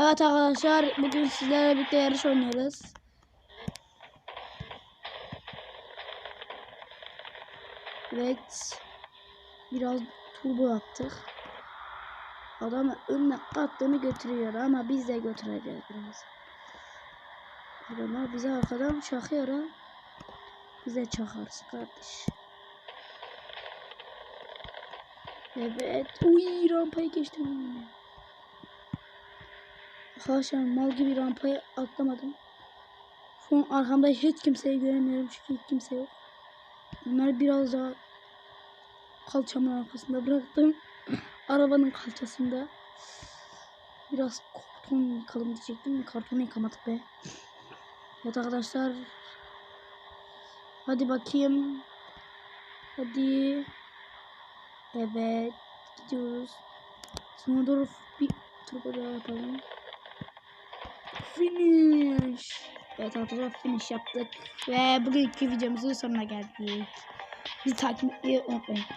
Evet arkadaşlar bugün sizlerle birlikte yarış oynuyoruz. Evet. Biraz turbo yaptık. Adam önüne kattığını götürüyor ama biz de götüreceğiz biraz. Adamlar bize arkadan çakıyor ha. Bize çakarız kardeş. Evet. Uy rampayı geçtim. Arkadaşlar mal gibi rampayı atlamadım. Şu an arkamda hiç kimseyi göremiyorum çünkü hiç kimse yok. Onları biraz daha kalçamın arkasında bıraktım. Arabanın kalçasında. Biraz karton yıkalım diyecektim. Kartonu yıkamadık be. Evet arkadaşlar. Hadi bakayım. Hadi. Evet. Gidiyoruz. Sonra doğru bir turbo daha yapalım. Finish. Evet arkadaşlar finish yaptık. Ve bugünkü videomuzun sonuna geldik. Bizi takip etmeyi unutmayın.